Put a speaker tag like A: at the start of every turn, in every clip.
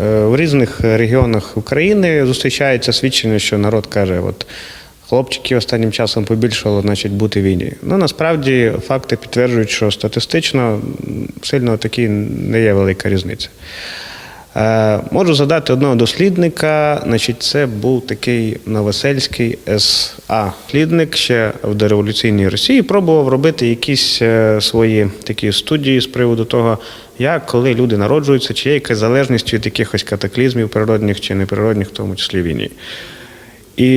A: Е, В різних регіонах України зустрічається свідчення, що народ каже, от хлопчиків останнім часом побільшало, значить, бути війні. Ну насправді факти підтверджують, що статистично сильно такі не є велика різниця. Е, Можу задати одного дослідника. Значить, це був такий Новосельський СА. Дослідник ще в дореволюційній Росії пробував робити якісь е, свої такі студії з приводу того, як коли люди народжуються, чи є якась залежність від якихось катаклізмів природних чи неприродних, в тому числі війні. І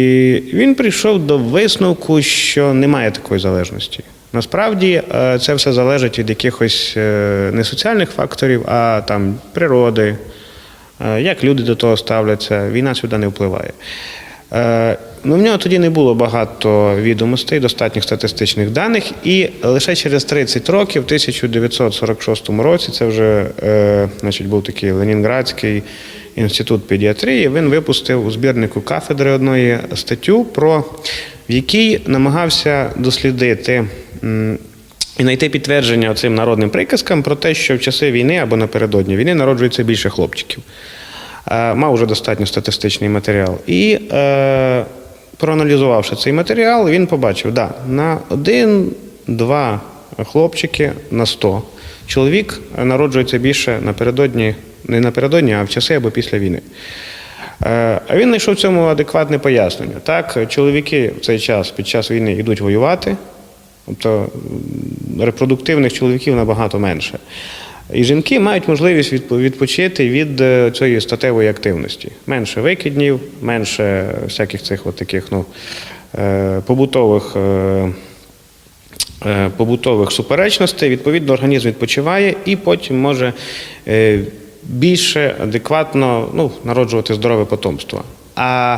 A: він прийшов до висновку, що немає такої залежності. Насправді е, це все залежить від якихось не соціальних факторів, а там природи, як люди до того ставляться. Війна сюди не впливає. Е, Ну, в нього тоді не було багато відомостей, достатніх статистичних даних, і лише через 30 років, в 1946 році, це вже е, значить, був такий Ленінградський інститут педіатрії. Він випустив у збірнику кафедри одної статтю, про в якій намагався дослідити. І знайти підтвердження цим народним приказкам про те, що в часи війни або напередодні війни народжується більше хлопчиків. Е, Мав уже достатньо статистичний матеріал. І е, проаналізувавши цей матеріал, він побачив, да, на один-два хлопчики на 100 чоловік народжується більше напередодні, не напередодні, а в часи або після війни. Е, А він знайшов цьому адекватне пояснення. Так, чоловіки в цей час під час війни йдуть воювати, тобто репродуктивних чоловіків набагато менше. І жінки мають можливість відпо- відпочити від е, цієї статевої активності. Менше викиднів, менше всяких цих от таких ну, е, побутових. е, побутових суперечностей, відповідно, організм відпочиває і потім може більше адекватно ну, народжувати здорове потомство. А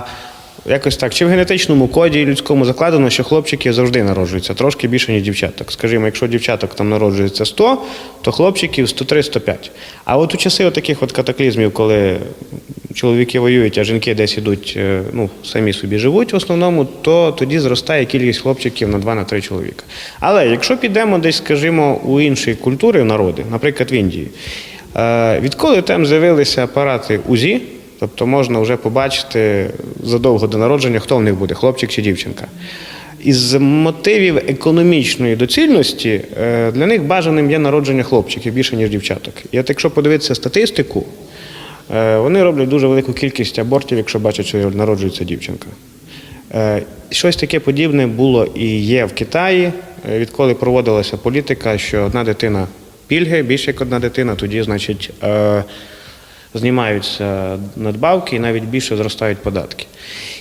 A: якось так, чи в генетичному коді людському закладено, що хлопчики завжди народжуються трошки більше, ніж дівчаток. Скажімо, якщо дівчаток там народжується 100, то хлопчиків 103-105. А от у часи таких от катаклізмів, коли чоловіки воюють, а жінки десь ідуть, е, ну, самі собі живуть в основному, то тоді зростає кількість хлопчиків на 2-3 чоловіка. Але якщо підемо десь, скажімо, у інші культури, народи, наприклад, в Індії, е, відколи там з'явилися апарати УЗІ, тобто можна вже побачити задовго до народження, хто в них буде, хлопчик чи дівчинка. Із мотивів економічної доцільності е, для них бажаним є народження хлопчиків більше, ніж дівчаток. І от якщо подивитися статистику, Е, Вони роблять дуже велику кількість абортів, якщо бачать, що народжується дівчинка. Е, Щось таке подібне було і є в Китаї, відколи проводилася політика, що одна дитина пільги, більше як одна дитина, тоді, значить, знімаються надбавки і навіть більше зростають податки.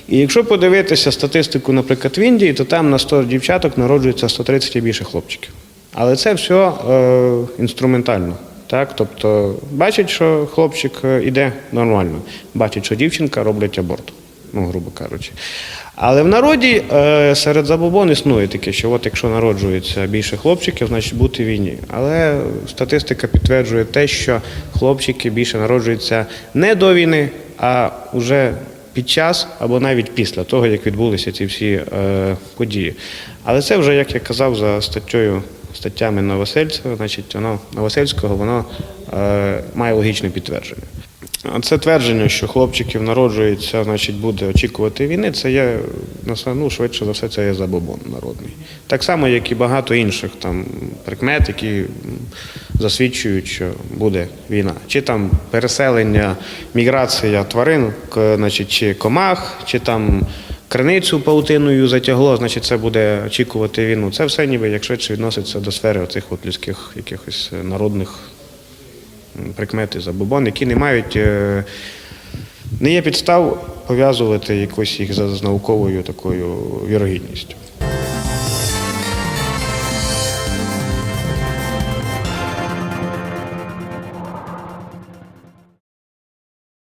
A: І якщо подивитися статистику, наприклад, в Індії, то там на 100 дівчаток народжується 130 і більше хлопчиків. Але це все е, інструментально. Так, тобто бачать, що хлопчик е, іде нормально, бачать, що дівчинка роблять аборт, ну, грубо кажучи. Але в народі е, серед забобон існує таке, що от якщо народжується більше хлопчиків, значить бути війні. Але статистика підтверджує те, що хлопчики більше народжуються не до війни, а вже під час або навіть після того, як відбулися ці всі е, події. Але це вже, як я казав, за статтею статтями Новосельцева, значить, воно Новосельського, воно е, має логічне підтвердження. А Це твердження, що хлопчиків народжується, значить, буде очікувати війни, це є ну, швидше за все, це є забобон народний. Так само, як і багато інших там прикмет, які засвідчують, що буде війна. Чи там переселення, міграція тварин, значить, чи комах, чи там криницю паутиною затягло, значить це буде очікувати війну. Це все ніби як швидше відноситься до сфери оцих от людських якихось народних м, прикмет забобон, які не мають. е, Не є підстав пов'язувати якось їх з науковою такою вірогідністю.